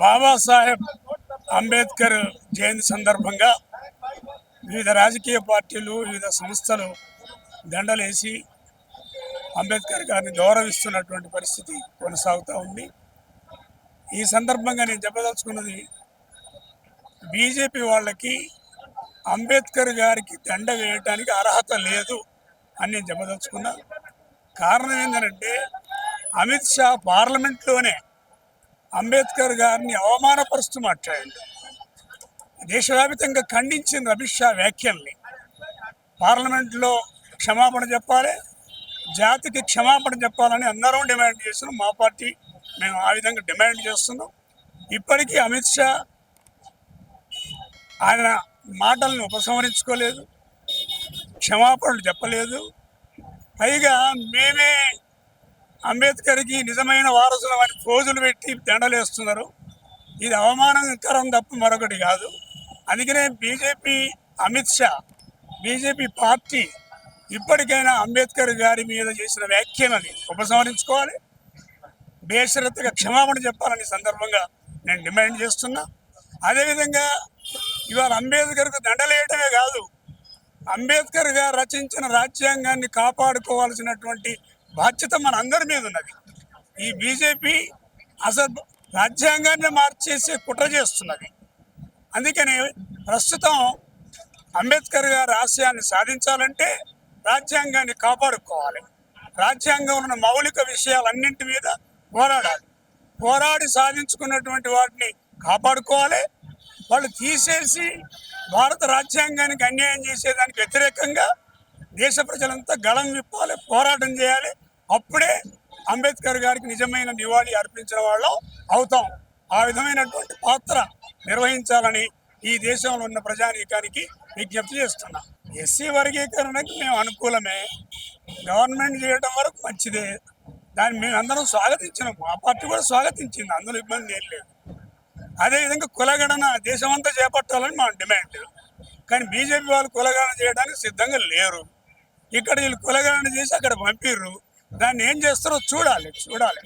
బాబాసాహెబ్ అంబేద్కర్ జయంతి సందర్భంగా వివిధ రాజకీయ పార్టీలు వివిధ సంస్థలు దండలేసి అంబేద్కర్ గారిని గౌరవిస్తున్నటువంటి పరిస్థితి కొనసాగుతూ ఉంది. ఈ సందర్భంగా నేను చెప్పదలుచుకున్నది బీజేపీ వాళ్ళకి అంబేద్కర్ గారికి దండ వేయటానికి అర్హత లేదు అని నేను చెప్పదలుచుకున్నా. కారణం ఏంటంటే అమిత్ షా పార్లమెంట్లోనే అంబేద్కర్ గారిని అవమానపరుస్తూ మాట్లాడండి. దేశవ్యాప్తంగా ఖండించిన అమిత్ షా వ్యాఖ్యల్ని పార్లమెంట్లో క్షమాపణ చెప్పాలి జాతికి క్షమాపణ చెప్పాలని అందరం డిమాండ్ చేస్తున్నాం. మా పార్టీ మేము ఆ విధంగా డిమాండ్ చేస్తున్నాం. ఇప్పటికీ అమిత్ షా ఆయన మాటలను ఉపసంహరించుకోలేదు క్షమాపణలు చెప్పలేదు. పైగా మేమే అంబేద్కర్కి నిజమైన వారసులు అని ఫోజులు పెట్టి దండలేస్తున్నారు. ఇది అవమానకరం తప్ప మరొకటి కాదు. అందుకనే BJP Amit Shah BJP party ఇప్పటికైనా అంబేద్కర్ గారి మీద చేసిన వ్యాఖ్యలని ఉపసంహరించుకోవాలి. బేషరత్తుగా క్షమాపణ చెప్పాలని సందర్భంగా నేను డిమాండ్ చేస్తున్నా. అదేవిధంగా ఇవాళ అంబేద్కర్కు దండలేయటమే కాదు అంబేద్కర్ గారు రచించిన రాజ్యాంగాన్ని కాపాడుకోవాల్సినటువంటి బాధ్యత మన అందరి మీద ఉన్నది. ఈ బీజేపీ అసలు రాజ్యాంగాన్ని మార్చేసి కుట్ర చేస్తున్నది. అందుకని ప్రస్తుతం అంబేద్కర్ గారి ఆశయాన్ని సాధించాలంటే రాజ్యాంగాన్ని కాపాడుకోవాలి. రాజ్యాంగంలో ఉన్న మౌలిక విషయాలన్నింటి మీద పోరాడాలి. పోరాడి సాధించుకున్నటువంటి వాటిని కాపాడుకోవాలి. వాళ్ళు తీసేసి భారత రాజ్యాంగానికి అన్యాయం చేసేదానికి వ్యతిరేకంగా దేశ ప్రజలంతా గళం విప్పాలి పోరాటం చేయాలి. అప్పుడే అంబేద్కర్ గారికి నిజమైన నివాళి అర్పించిన వాళ్ళం అవుతాం. ఆ విధమైనటువంటి పాత్ర నిర్వహించాలని ఈ దేశంలో ఉన్న ప్రజానీకానికి విజ్ఞప్తి చేస్తున్నా. ఎస్సీ వర్గీకరణకి మేము అనుకూలమే. గవర్నమెంట్ చేయడం వరకు మంచిదే. దాన్ని మేము అందరం స్వాగతించినాం. మా పార్టీ కూడా స్వాగతించింది. అందులో ఇబ్బంది ఏం లేదు. అదేవిధంగా కులగణన దేశమంతా చేపట్టాలని మా డిమాండ్. కానీ బీజేపీ వాళ్ళు కులగణన చేయడానికి సిద్ధంగా లేరు. ఇక్కడ వీళ్ళు కులగణన చేసి అక్కడ పంపిర్రు. దాన్ని ఏం చేస్తారో చూడాలి చూడాలి.